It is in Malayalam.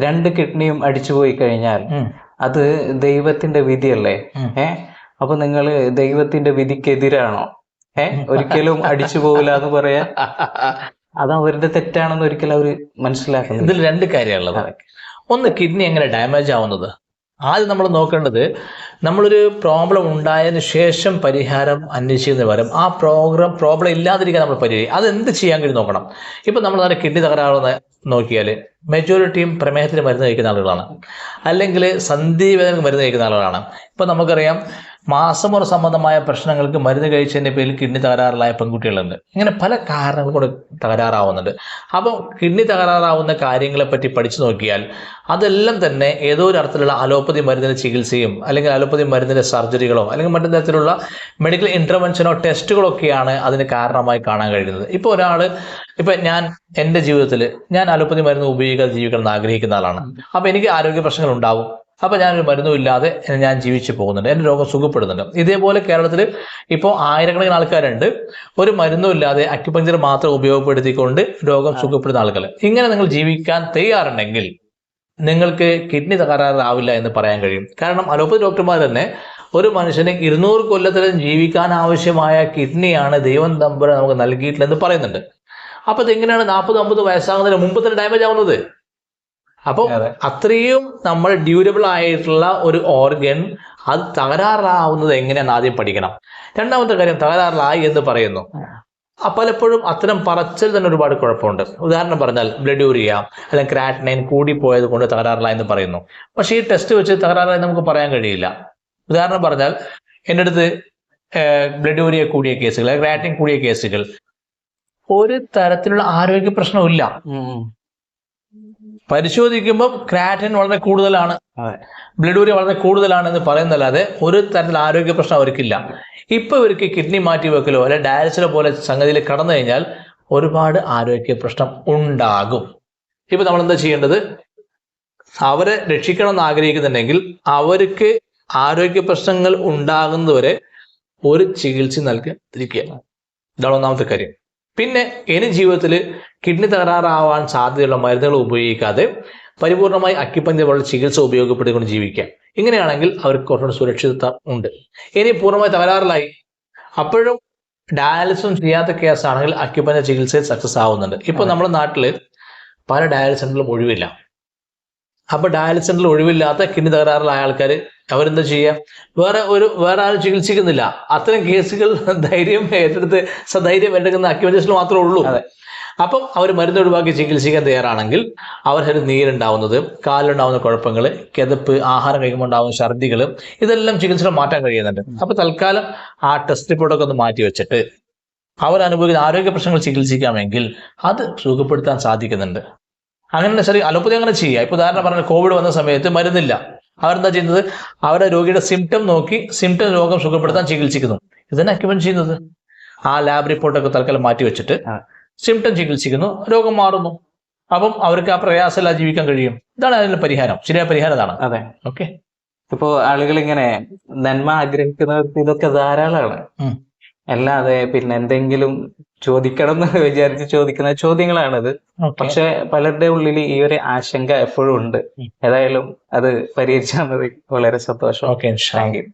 രണ്ട് കിഡ്നിയും അടിച്ചു പോയി കഴിഞ്ഞാൽ അത് ദൈവത്തിന്റെ വിധിയല്ലേ. ഏ? അപ്പൊ നിങ്ങൾ ദൈവത്തിന്റെ വിധിക്കെതിരാണോ? ഏ? ഒരിക്കലും അടിച്ചു പോവില്ല എന്ന് പറയാ അത് അവരുടെ തെറ്റാണെന്ന് ഒരിക്കലും അവർ മനസ്സിലാക്കുന്നു ഇതിൽ രണ്ട് കാര്യമുള്ളത് ഒന്ന് കിഡ്നി എങ്ങനെ ഡാമേജ് ആവുന്നത്? ആദ്യം നമ്മൾ നോക്കേണ്ടത് നമ്മളൊരു പ്രോബ്ലം ഉണ്ടായതിന് ശേഷം പരിഹാരം അന്വേഷിക്കുന്നതിന് പകരം ആ പ്രോഗ്രാം പ്രോബ്ലം ഇല്ലാതിരിക്കാൻ നമ്മൾ പരിഹരിക്കും അത് എന്ത് ചെയ്യാൻ കഴിയും നോക്കണം? ഇപ്പം നമ്മൾ നല്ല കിഡ്നി തകരാറെന്ന് നോക്കിയാൽ മെജോറിറ്റിയും പ്രമേഹത്തിന് മരുന്ന് കഴിക്കുന്ന ആളുകളാണ്. അല്ലെങ്കിൽ സന്ധിവേദന മരുന്ന് കഴിക്കുന്ന ആളുകളാണ്. ഇപ്പം നമുക്കറിയാം മാസമുറ സംബന്ധമായ പ്രശ്നങ്ങൾക്ക് മരുന്ന് കഴിച്ചതിന്റെ പേരിൽ കിഡ്നി തകരാറിലായ പെൺകുട്ടികളുണ്ട്. ഇങ്ങനെ പല കാരണങ്ങൾ കൊണ്ട് തകരാറാവുന്നുണ്ട്. അപ്പോൾ കിഡ്നി തകരാറാവുന്ന കാര്യങ്ങളെ പറ്റി പഠിച്ചു നോക്കിയാൽ അതെല്ലാം തന്നെ ഏതോ ഒരു അർത്ഥത്തിലുള്ള അലോപ്പതി മരുന്നിന്റെ ചികിത്സയും അല്ലെങ്കിൽ അലോപ്പതി മരുന്നിന്റെ സർജറികളോ അല്ലെങ്കിൽ മറ്റു തരത്തിലുള്ള മെഡിക്കൽ ഇന്റർവെൻഷനോ ടെസ്റ്റുകളൊക്കെയാണ് അതിന് കാരണമായി കാണാൻ കഴിയുന്നത്. ഇപ്പോൾ ഒരാൾ ഇപ്പം ഞാൻ എന്റെ ജീവിതത്തിൽ ഞാൻ അലോപ്പതി മരുന്ന് ഉപയോഗിക്കാതെ ജീവിക്കണം എന്ന് ആഗ്രഹിക്കുന്ന ആളാണ്. അപ്പോൾ എനിക്ക് ആരോഗ്യ പ്രശ്നങ്ങൾ ഉണ്ടാവും. അപ്പോൾ ഞാനൊരു മരുന്നും ഇല്ലാതെ ഞാൻ ജീവിച്ചു പോകുന്നുണ്ട്. എന്റെ രോഗം സുഖപ്പെടുന്നുണ്ട്. ഇതേപോലെ കേരളത്തിൽ ഇപ്പോൾ ആയിരക്കണക്കിന് ആൾക്കാരുണ്ട്. ഒരു മരുന്നും ഇല്ലാതെ അക്യുപഞ്ചർ മാത്രം ഉപയോഗപ്പെടുത്തിക്കൊണ്ട് രോഗം സുഖപ്പെടുന്ന ആളുകൾ ഇങ്ങനെ നിങ്ങൾ ജീവിക്കാൻ തയ്യാറുണ്ടെങ്കിൽ നിങ്ങൾക്ക് കിഡ്നി തകരാറാവില്ല എന്ന് പറയാൻ കഴിയും. കാരണം അലോപ്പതി ഡോക്ടർമാർ തന്നെ ഒരു മനുഷ്യന് ഇരുന്നൂറ് കൊല്ലത്തിലും ജീവിക്കാൻ ആവശ്യമായ കിഡ്നിയാണ് ദൈവം തമ്പുരാൻ നമുക്ക് നൽകിയിട്ടില്ലെന്ന് പറയുന്നുണ്ട്. അപ്പോൾ ഇതെങ്ങനെയാണ് നാൽപ്പത് അമ്പത് വയസ്സാകുന്നതിന് മുമ്പ് തന്നെ ഡാമേജ് ആവുന്നത്? അപ്പോൾ അതെ. അത്രയും നമ്മൾ ഡ്യൂരബിൾ ആയിട്ടുള്ള ഒരു ഓർഗൻ അത് തകരാറാവുന്നത് എങ്ങനെയാണ് ആദ്യം പഠിക്കണം. രണ്ടാമത്തെ കാര്യം തകരാറിലായി എന്ന് പറയുന്നു. പലപ്പോഴും അത്തരം പറച്ചിൽ തന്നെ ഒരുപാട് കുഴപ്പമുണ്ട്. ഉദാഹരണം പറഞ്ഞാൽ ബ്ലഡ് യൂറിയ അല്ലെങ്കിൽ ക്രാറ്റ്നൈൻ കൂടിപ്പോയത് കൊണ്ട് തകരാറിലായി എന്ന് പറയുന്നു. പക്ഷേ ഈ ടെസ്റ്റ് വെച്ച് തകരാറായി നമുക്ക് പറയാൻ കഴിയില്ല. ഉദാഹരണം പറഞ്ഞാൽ എന്റെ അടുത്ത് ബ്ലഡ് യൂറിയ കൂടിയ കേസുകൾ ക്രാറ്റിൻ കൂടിയ കേസുകൾ. ഒരു തരത്തിലുള്ള ആരോഗ്യ പ്രശ്നവും ഉം. പരിശോധിക്കുമ്പോൾ ക്രാറ്റിൻ വളരെ കൂടുതലാണ്. ബ്ലഡ് യൂറിയ വളരെ കൂടുതലാണ് എന്ന് പറയുന്നല്ലാതെ ഒരു തരത്തിൽ ആരോഗ്യ പ്രശ്നം അവർക്കില്ല. ഇപ്പൊ ഇവർക്ക് കിഡ്നി മാറ്റി വെക്കലോ അല്ലെ ഡയാലിസിലോ പോലെ സംഗതിയിൽ കടന്നു കഴിഞ്ഞാൽ ഒരുപാട് ആരോഗ്യ പ്രശ്നം ഉണ്ടാകും. ഇപ്പൊ നമ്മൾ എന്താ ചെയ്യേണ്ടത്? അവരെ രക്ഷിക്കണം എന്ന് ആഗ്രഹിക്കുന്നുണ്ടെങ്കിൽ അവർക്ക് ആരോഗ്യ പ്രശ്നങ്ങൾ ഉണ്ടാകുന്നവരെ ഒരു ചികിത്സ നൽകാതിരിക്കുക. ഇതാണ് ഒന്നാമത്തെ കാര്യം. പിന്നെ ഇനി ജീവിതത്തിൽ കിഡ്നി തകരാറാവാൻ സാധ്യതയുള്ള മരുന്നുകൾ ഉപയോഗിക്കാതെ പരിപൂർണമായി അക്കിപ്പഞ്ച പോലുള്ള ചികിത്സ ഉപയോഗപ്പെടുത്തിക്കൊണ്ട് ജീവിക്കാം. ഇങ്ങനെയാണെങ്കിൽ അവർക്ക് കുറച്ചുകൂടി സുരക്ഷിതത്വം ഉണ്ട്. ഇനി പൂർണമായി തകരാറിലായി. അപ്പോഴും ഡയാലിസും ചെയ്യാത്ത കേസാണെങ്കിൽ അക്യുപഞ്ച ചികിത്സയിൽ സക്സസ് ആവുന്നുണ്ട്. ഇപ്പൊ നമ്മുടെ നാട്ടിൽ പല ഡയാലിസിസ് സെന്ററിലും ഒഴിവില്ല. അപ്പൊ ഡയാലിസ് സെന്ററിൽ ഒഴിവില്ലാത്ത കിഡ്നി തകരാറിലായ ആൾക്കാർ അവരെന്താ ചെയ്യുക വേറെ ഒരു വേറെ ആരും ചികിത്സിക്കുന്നില്ല. അത്തരം കേസുകൾ ധൈര്യം ഏറ്റെടുത്ത് സധൈര്യം എടുക്കുന്ന അക്യുമെന്റേഷൻ മാത്രമേ ഉള്ളൂ. അതെ. അപ്പം അവർ മരുന്ന് ഒഴിവാക്കി ചികിത്സിക്കാൻ തയ്യാറാണെങ്കിൽ അവർക്ക് നീരുണ്ടാവുന്നത് കാലിലുണ്ടാവുന്ന കുഴപ്പങ്ങൾ കിതപ്പ് ആഹാരം കഴിക്കുമ്പോൾ ഉണ്ടാവുന്ന ഛർദികൾ ഇതെല്ലാം ചികിത്സ മാറ്റാൻ കഴിയുന്നുണ്ട്. അപ്പൊ തൽക്കാലം ആ ടെസ്റ്റ് റിപ്പോർട്ടൊക്കെ ഒന്ന് മാറ്റി വെച്ചിട്ട് അവർ അനുഭവിക്കുന്ന ആരോഗ്യ പ്രശ്നങ്ങൾ ചികിത്സിക്കാമെങ്കിൽ അത് സുഖപ്പെടുത്താൻ സാധിക്കുന്നുണ്ട്. അങ്ങനെ ശരി അലോപ്പതി അങ്ങനെ ചെയ്യുക ഇപ്പൊ ഉദാഹരണം പറഞ്ഞാൽ കോവിഡ് വന്ന സമയത്ത് മരുന്നില്ല. അവരെന്താ ചെയ്യുന്നത്? അവരുടെ രോഗിയുടെ സിംറ്റം നോക്കി സിംറ്റം രോഗം സുഖപ്പെടുത്താൻ ചികിത്സിക്കുന്നു. ഇതന്നെ അക്യുമെന്റ് ചെയ്യുന്നത്? ആ ലാബ് റിപ്പോർട്ടൊക്കെ തൽക്കാലം മാറ്റി വെച്ചിട്ട് സിംറ്റം ചികിത്സിക്കുന്നു രോഗം മാറുന്നു. അപ്പം അവർക്ക് ആ പ്രയാസമില്ല ജീവിക്കാൻ കഴിയും. ഇതാണ് അതിന്റെ പരിഹാരം. ശരിയായ പരിഹാരം ഇതാണ് അതെ. ഓക്കെ ഇപ്പോ ആളുകൾ ഇങ്ങനെ നന്മ ആഗ്രഹിക്കുന്ന ഇതൊക്കെ ധാരാളമാണ്. അല്ലാതെ പിന്നെ എന്തെങ്കിലും ചോദിക്കണം എന്ന് വിചാരിച്ച് ചോദിക്കുന്ന ചോദ്യങ്ങളാണിത്. പക്ഷെ പലരുടെ ഉള്ളിൽ ഈ ഒരു ആശങ്ക എപ്പോഴും ഉണ്ട്. ഏതായാലും അത് പരിഹരിച്ചാൽ മതി. വളരെ സന്തോഷം. Okay thank you